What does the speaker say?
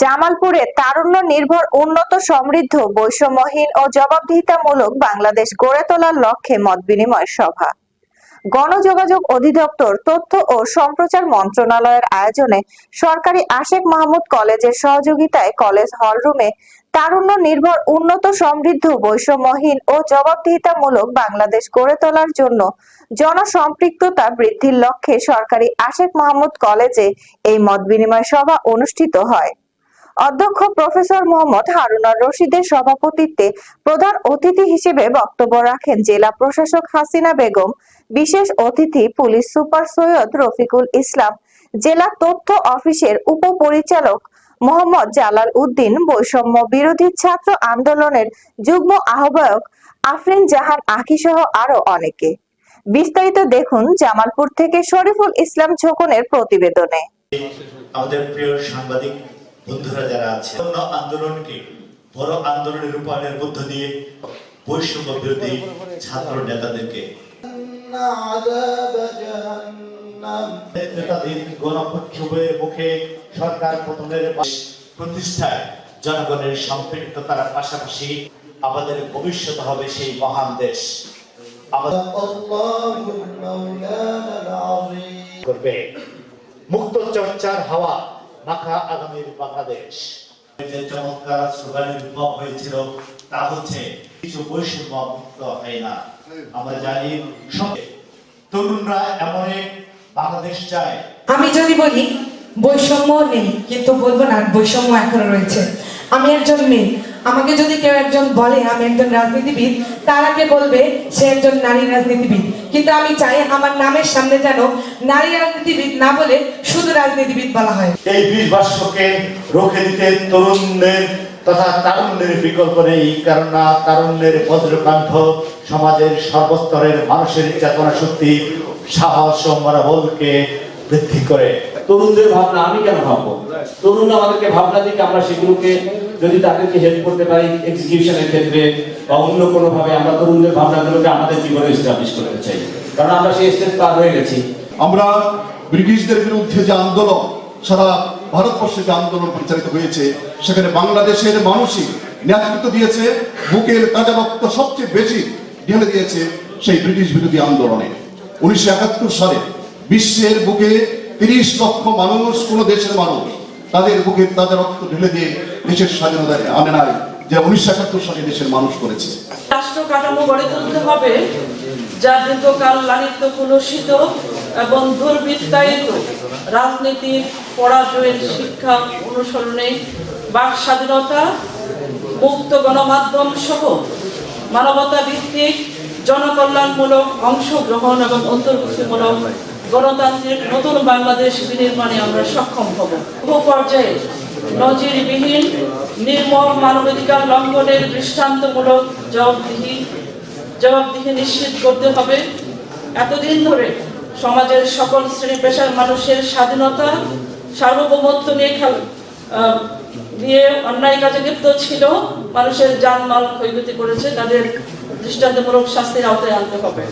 জামালপুরে তারুণ্য নির্ভর, উন্নত, সমৃদ্ধ, বৈষম্যহীন ও জবাবদিহিতামূলক বাংলাদেশ গড়ে তোলার লক্ষ্যে মত বিনিময় সভা। গণযোগাযোগ অধিদপ্তর তথ্য ও সম্প্রচার মন্ত্রণালয়ের আয়োজনে সরকারি আশেক মাহমুদ কলেজের সহযোগিতায় কলেজ হলরুমে তারুণ্য নির্ভর, উন্নত, সমৃদ্ধ, বৈষম্যহীন ও জবাবদিহিতামূলক বাংলাদেশ গড়ে তোলার জন্য জনসম্পৃক্ততা বৃদ্ধির লক্ষ্যে সরকারি আশেক মাহমুদ কলেজে এই মত বিনিময় সভা অনুষ্ঠিত হয়। অধ্যক্ষ প্রফেসর মোহাম্মদ হারুনার রশিদের সভাপতিত্বে প্রধান অতিথি হিসেবে বক্তব্য রাখেন জেলা প্রশাসক হাসিনা বেগম, বিশেষ অতিথি পুলিশ সুপার সৈয়দ রফিকুল ইসলাম, জেলা তথ্য অফিসের উপপরিচালক মোহাম্মদ জালাল উদ্দিন, বৈষম্য বিরোধী ছাত্র আন্দোলনের যুগ্ম আহ্বায়ক আফরিন জাহান আখি সহ আরও অনেকে। বিস্তারিত দেখুন জামালপুর থেকে শরীফুল ইসলাম ঝোকনের প্রতিবেদনে। আমাদের প্রিয় সাংবাদিক বন্ধুরা যারা আছে অন্য আন্দোলনকে বড় আন্দোলনে রূপায়ণের মধ্য দিয়ে বৈষম্য বিরোধী ছাত্র নেতাদেরকে মুখে সরকার প্রতিষ্ঠায় জনগণের সম্পৃক্ততার পাশাপাশি আমাদের ভবিষ্যৎ হবে সেই মহান দেশ। করবে। মুক্ত চর্চার হাওয়া মাখা আগামীর বাংলাদেশ। যে চমৎকার স্লোগানের উদ্ভব হয়েছিল তা হচ্ছে কিছু বৈষম্য মুক্ত হয় না। আমরা জানি সঙ্গে তরুণরা এমন এক বাংলাদেশ চায়। আমি যদি বলি বৈষম্য নেই কিন্তু বলব না বৈষম্য এখনও রয়েছে। আমি একজন মেয়ে আমাকে যদি কেউ একজন বলে আমি একজন রাজনীতিবিদ তার আগে বলবে সে একজন নারী রাজনীতিবিদ। কিন্তু আমি চাই আমার নামের সামনে যেন নারী রাজনীতিবিদ না বলে শুধু রাজনীতিবিদ বলা হয়। এই বিশ বার্ষকে রুখে দিতে তরুণদের তথা তারুণ্যের বিকল্প নেই কেননা তারুণ্যের বজ্রকাণ্ঠ সমাজের সর্বস্তরের মানুষের চেতনা শক্তি সাহস ও মনোবলকে বৃদ্ধি করে। তরুণদের ভাবনা আমি কেন ভাববো? তরুণ আমাদেরকে ভাবনা দিকে আমরা সেগুলোকে যদি তাদেরকে হেল্প করতে পারি এক্সিকিউশনের ক্ষেত্রে বা অন্য কোনোভাবে, আমরা তরুণদের ভাবনাগুলোকে আমাদের জীবনে এস্টাবলিশ করতে চাই। কারণ আমরা সেই স্টেপ পার হয়ে গেছি। আমরা ব্রিটিশদের বিরুদ্ধে যে আন্দোলন, সারা ভারতবর্ষে যে আন্দোলন পরিচালিত হয়েছে, সেখানে বাংলাদেশের মানুষই নেতৃত্ব দিয়েছে, বুকের তাজা রক্ত সবচেয়ে বেশি ঢেলে দিয়েছে সেই ব্রিটিশ বিরোধী আন্দোলনে। উনিশশো একাত্তর সালে বিশ্বের বুকে তিরিশ লক্ষ মানুষ, কোন দেশের মানুষ তাদের বুকের তাজা রক্ত ঢেলে দিয়ে দেশের স্বাধীনতা আনে নাই, যে উনিশশো একাত্তর সালে দেশের মানুষ করেছে। রাষ্ট্র কাঠামো গড়ে তুলতে হবে, যা দীর্ঘকাল এবং দুর্বৃত্তায়িত রাজনীতির পরাজয়ের শিক্ষা অনুসরণে বাক স্বাধীনতা, মুক্ত গণমাধ্যম সহ মানবতা ভিত্তিক জনকল্যাণমূলক অংশগ্রহণ এবং অন্তর্ভুক্তিমূলক গণতান্ত্রিক নতুন বাংলাদেশ বিনির্মাণে আমরা সক্ষম হব। বহু পর্যায়ে নজিরবিহীন, নির্মম মানবাধিকার লঙ্ঘনের দৃষ্টান্তমূলক জবাবদিহি জবাবদিহি নিশ্চিত করতে হবে। এতদিন ধরে সমাজের সকল শ্রেণি পেশার মানুষের স্বাধীনতা, সার্বভৌমত্ব নিয়ে খেল নিয়ে অন্যায় কাজে লিপ্ত ছিল। মানুষের জানমাল ক্ষয়ক্ষতি করেছে। তাদের দৃষ্টান্তমূলক শাস্তির আওতায় আনতে হবে।